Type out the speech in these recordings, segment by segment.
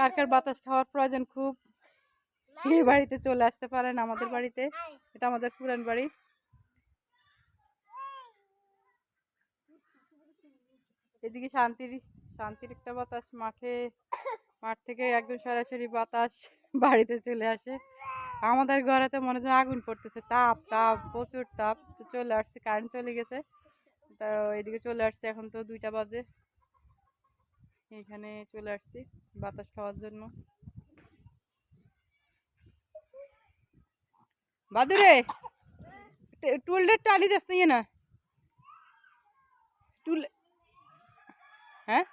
কার কার বাতাস খাওয়ার প্রয়োজন খুব। এই বাড়িতে চলে আসতে পারেন আমাদের বাড়িতে। এটা আমাদের পুরান বাড়ি। এদিকে শান্তির শান্তির একটা বাতাস মাঠে মাঠ থেকে একদম সরাসরি বাতাস বাড়িতে চলে আসে। আমাদের ঘরেতে মনে হয় আগুন পড়তেছে তাপ তাপ প্রচুর তাপ। তো চলে আসছে কারেন্ট চলে গেছে। তা এদিকে চলে আসছে এখন তো দুইটা বাজে। এখানে চলে আসছি বাতাস খাওয়ার জন্য। বাদুরে টুলটা টালি দেশ নিয়ে না টুল হ্যাঁ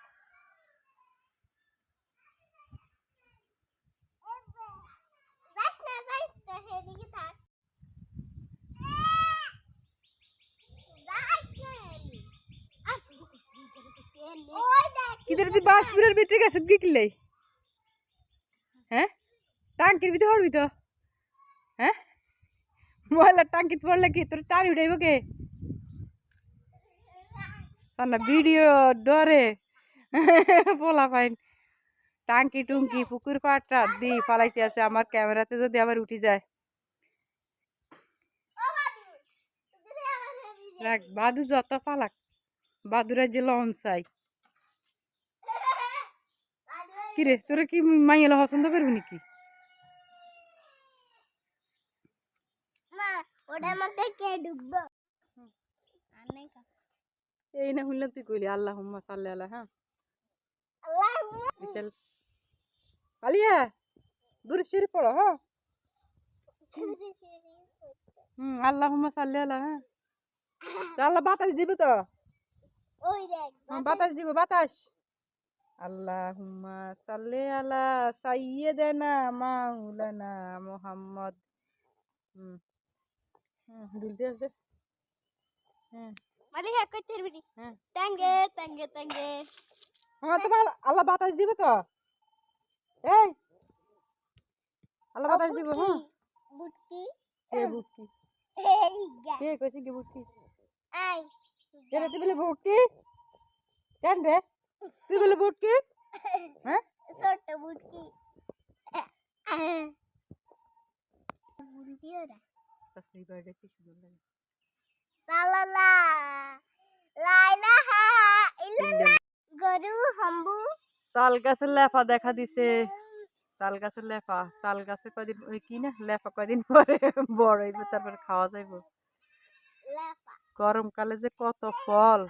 যাস না যাস না সেদিকে থাক যাস না হেলি আর তুই ওই কিদের তুই বাসপুরের ভিতরে গেছে কি হ্যাঁ? টাঙ্কির ভিতরে হরবি তো? হ্যাঁ? ময়লার টাঙ্কিতে পড়লে কি তোর টানি উঠাইব কে? সান্না ভিডিও ডরে। পোলা পাইন। টাঙ্কি টুঙ্কি পুকুর পাটটা দি ফালাইতে আছে, আমার ক্যামেরাতে যদি আবার উঠি যায়। রাখ বাদু যত পালাক, বাদুরা যে লন চাই কিরে? তোরা কি মাইয়েলা পছন্দ করবি নাকি? এই না শুনলাম তুই কইলি আল্লাহ হুম্মা সাল্লি আল্লাহ হ্যাঁ? স্পেশাল। আলিয়া দূর শরীফ পড়ো হ্যাঁ হুম আল্লাহ হুম্মা সাল্লি আল্লাহ হ্যাঁ? আল্লাহ বাতাস দিবে তো? বাতাস দিব বাতাস। আল্লাহ হুম্মা সাল্লি আলা সাইয়্যিদানা মাওলানা মুহাম্মদ। হুম হুম দুলতে আছে। মানে হ্যাঁ কই তেরবি হ্যাঁ। টাঙ্গে টাঙ্গে টাঙ্গে হ্যাঁ তোমার আল্লাহ বাতাস দিবে তো? এই আল্লাহ বাতাস দিব হ্যাঁ বুটকি। কে বুটকি? এই কে কইছি কি বুটকি? আই কে রে বুটকি? কেন রে? তুই বলে বুটকি হ্যাঁ? ছোট বুটকি বুটকি ওরা। তাসনি বাড়ি কি সুন্দর লাগে। লাইলাহা ইল্লাল্লাহ গরু হাম্বু। তাল গাছের লেফা দেখা দিছে। তাল গাছের লেফা। তাল গাছে কয়দিন ওই কি না? লেফা কয়দিন পরে বড় হইবে তারপরে খাওয়া যাইব। লাফা। গরমকালে যে কত ফল।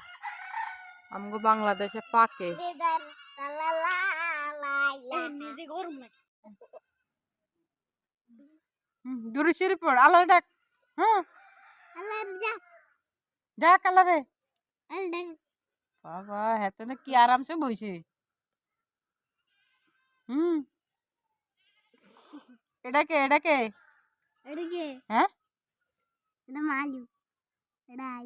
আমগো বাংলাদেশে পাকে। দূরে সরে পড় আল্লাহ ডাক হ্যাঁ ডাক আল্লাহ বাবা হেতে না কি আরামসে বইছে। হুম। এটা কে এটা কে? এদিকে হ্যাঁ? এটা মালু। এটা আই।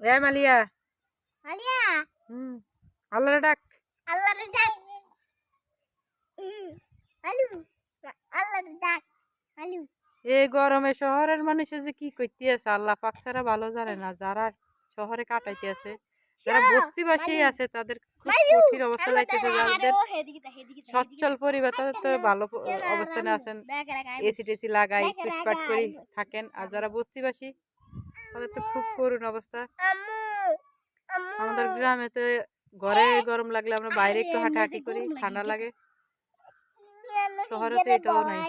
এ মালিয়া। মালিয়া। হুম ডাক। ডাক। আলু। ডাক। আলু। এই গরমে শহরের মানুষে যে কি করতে আছে আল্লাহ পাক ছাড়া ভালো জানে না। যারা শহরে কাটাইতে আছে যারা বস্তিবাসী আছে তাদের খুব কঠিন অবস্থা যাইতেছে যাদের সচ্ছল পরিবার তাদের তো ভালো অবস্থানে আছেন। এসি টেসি লাগাই ফিটফাট করে থাকেন। আর যারা বস্তিবাসী তাদের তো খুব করুণ অবস্থা। আমাদের গ্রামে তো ঘরে গরম লাগলে আমরা বাইরে একটু হাঁটাহাঁটি করি ঠান্ডা লাগে। শহরে তো এটাও নাই।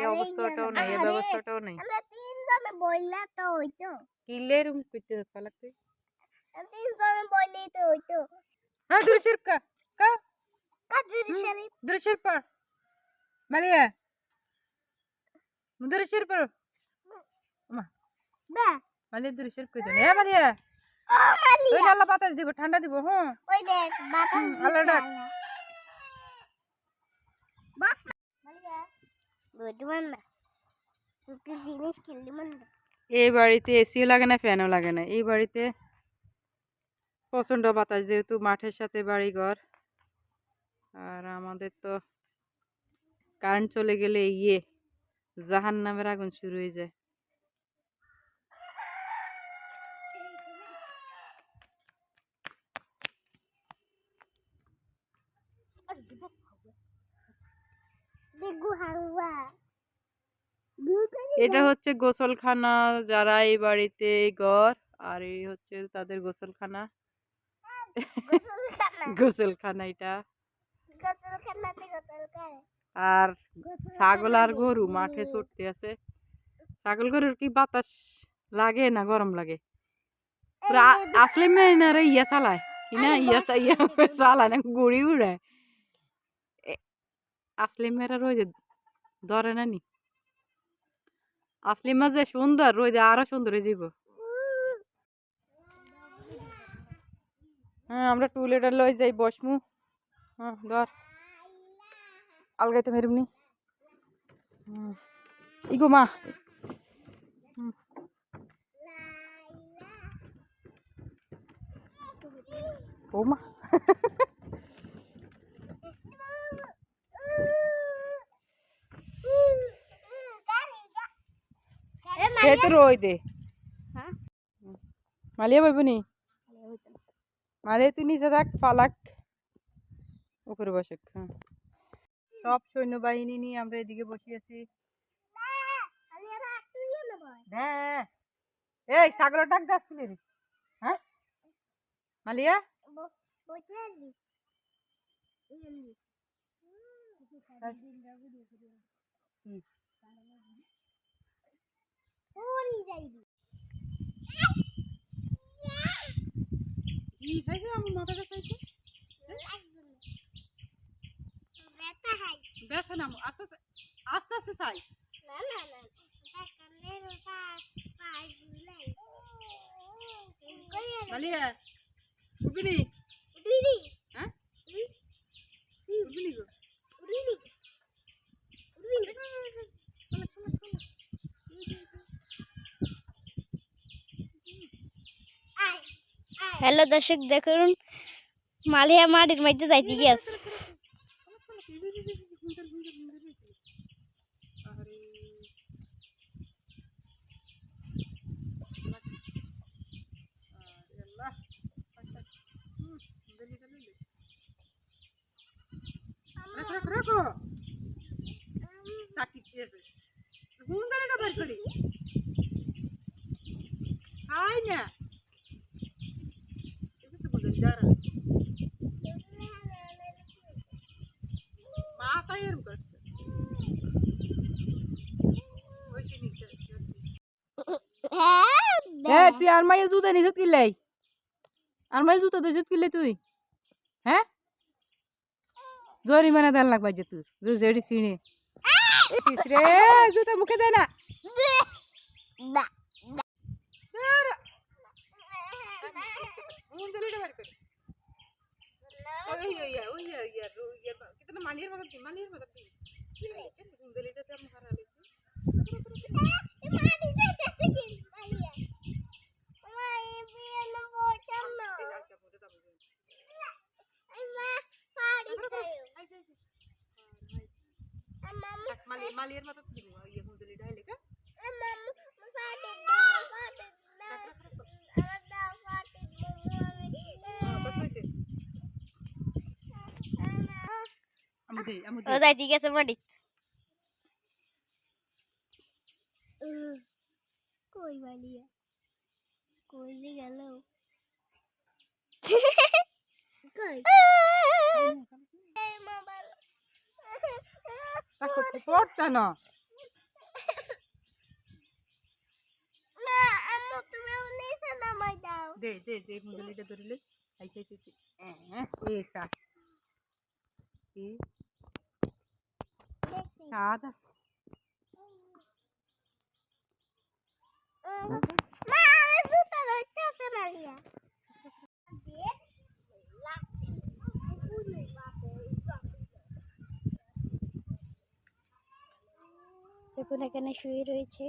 এই অবস্থাটাও নাই এই ব্যবস্থাটাও নাই। কিলে রুম করতে লাগতে। হ্যাঁ দৃশ্যের কা কা। কাদের পর মালিয়া। দৃশ্যের পর মা মালিয়া দৃশ্যের কই দেন এ মালিয়া। ওই আল্লাহ বাতাস দিব ঠান্ডা দিব হ্যাঁ ওই দেখ বাতাস আল্লাহ ডাক। দিচ্ছে মালিয়া বুঝবেন না। তুই জিনিস কিনলি মানে এই বাড়িতে এসিও লাগে না ফ্যানও লাগে না। এই বাড়িতে প্রচণ্ড বাতাস যেহেতু মাঠের সাথে বাড়ি ঘর আর আমাদের তো কারেন্ট চলে গেলে ইয়ে জাহান নামের আগুন শুরু হয়ে যায়। এটা হচ্ছে গোসলখানা যারা এই বাড়িতে ঘর আর এই হচ্ছে তাদের গোসলখানা। গোসলখানা? এটা। আর ছাগল আর গরু মাঠে ছুটতে আছে। ছাগল গরুর কি বাতাস লাগে না গরম লাগে? পুরা আ- আসলে মেয়েরা ইয়া চালায়। কি না ইয়া ইয়া চালায় না গুড়ি উড়ায়। আসলে মেয়েরা রোদে ধরে না নি আসলে মা যে সুন্দর রোদে আরও সুন্দর হয়ে হ্যাঁ আমরা টু টুলেটা লই যাই বসমু হ্যাঁ ধর আলগাইতে মেরুমনি ইগো মা। ও মা এ তো রই দে। মালিয়া বইবনি মালিয়া তুই নিচে থাক ফালাক। উপরে বসে হ্যাঁ। সব সৈন্যবাহিনী নিয়ে আমরা এদিকে বসে আছি। হ্যাঁ এই ছাগলের ডাক রে। হ্যাঁ? মালিয়া? কি? কি হয়েছে আমার মাথা কাছে ব্যথা না আস্তে আস্তে আস্তে চাই। মালিয়া উঠবিনি হ্যাঁ? উঠবিনি গো। হ্যালো দর্শক দেখুন মালিয়া মাটির মধ্যে যাইতে গিয়েছে। মাথায় এরম করছে ওই নিচে হ্যাঁ তুই আর মায়ের জুতা নিছত কিলাই আর মায়ের জুতা দিছত কিলে তুই হ্যাঁ জরিমানা দেন লাগবা যে তোর যে জেডি সিনে ইস রে জুতা মুখে দে না মালিয়ার মতো মালিয়ার মতো গুন্দলিটাতে আমি হারালে মালিয়ার মতো ইয়ে ও যাইতে গেছে মাটি কই মালিয়া? কই যে গেল? কই? তাকো পড়তা না। দে দে দে গুন্দলিটা ধরিলে আইসা আইসা হ্যাঁ এসা কি মালিয়া দেখুন এখানে শুয়ে রয়েছে।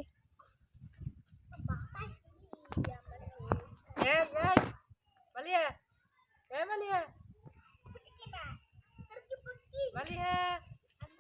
মালিয়া মালিয়া। মালিয়া।